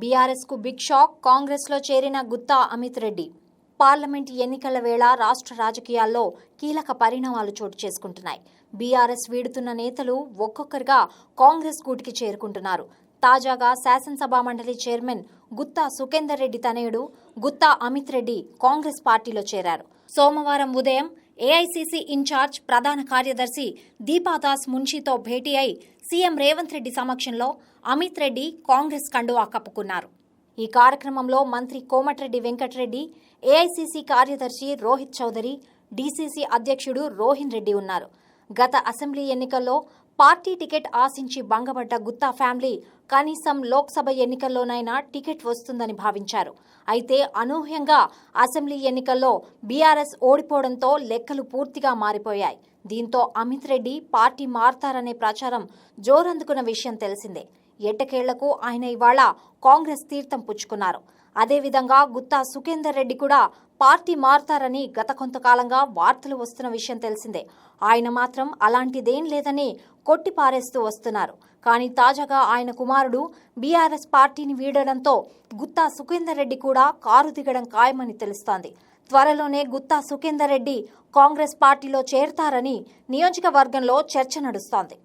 బీఆర్ఎస్కు big shock కాంగ్రెస్లో చేరిన గుత్తా అమిత్ రెడ్డి. పార్లమెంట్ ఎన్నికల వేళ రాష్ట్ర రాజకీయాల్లో కీలక పరిణామాలు చోటు చేసుకుంటున్నాయి. బీఆర్ఎస్ వీడుతున్న నేతలు ఒక్కొక్కరుగా కాంగ్రెస్ గూటికి చేరుకుంటున్నారు. తాజాగా శాసనసభ మండలి చైర్మన్ గుత్తా సుఖేందర్ రెడ్డి తనయుడు గుత్తా అమిత్ రెడ్డి కాంగ్రెస్ పార్టీలో చేరారు. సోమవారం ఉదయం ఏఐసీసీ ఇన్ఛార్జ్ ప్రధాన కార్యదర్శి దీపాదాస్ మున్షితో భేటీ అయి సీఎం రేవంత్ రెడ్డి సమక్షంలో అమిత్ రెడ్డి కాంగ్రెస్ కండువా కప్పుకున్నారు. ఈ కార్యక్రమంలో మంత్రి కోమటిరెడ్డి వెంకటరెడ్డి ఏఐసీసీ కార్యదర్శి రోహిత్ చౌదరి డీసీసీ అధ్యక్షుడు రోహిన్ రెడ్డి ఉన్నారు. గత అసెంబ్లీ ఎన్నికల్లో పార్టీ టికెట్ ఆశించి భంగపడ్డ గుత్తా ఫ్యామిలీ కనీసం లోక్సభ ఎన్నికల్లోనైనా టికెట్ వస్తుందని భావించారు. అయితే అనూహ్యంగా అసెంబ్లీ ఎన్నికల్లో బీఆర్ఎస్ ఓడిపోవడంతో లెక్కలు పూర్తిగా మారిపోయాయి. దీంతో అమిత్ రెడ్డి పార్టీ మారతారనే ప్రచారం జోరందుకున్న విషయం తెలిసిందే. ఎట్టకేళ్ళకు ఆయన ఇవాళ కాంగ్రెస్ తీర్థం పుచ్చుకున్నారు. అదేవిధంగా గుత్తా సుఖేందర్ రెడ్డి కూడా పార్టీ మారతారని గత కొంతకాలంగా వార్తలు వస్తున్న విషయం తెలిసిందే. ఆయన మాత్రం అలాంటిదేం లేదని కొట్టిపారేస్తూ వస్తున్నారు. కానీ తాజాగా ఆయన కుమారుడు బీఆర్ఎస్ పార్టీని వీడడంతో గుత్తా సుఖేందర్ రెడ్డి కూడా కారు దిగడం ఖాయమని తెలుస్తోంది. త్వరలోనే గుత్తా సుఖేందర్ రెడ్డి కాంగ్రెస్ పార్టీలో చేరతారని నియోజకవర్గంలో చర్చ నడుస్తోంది.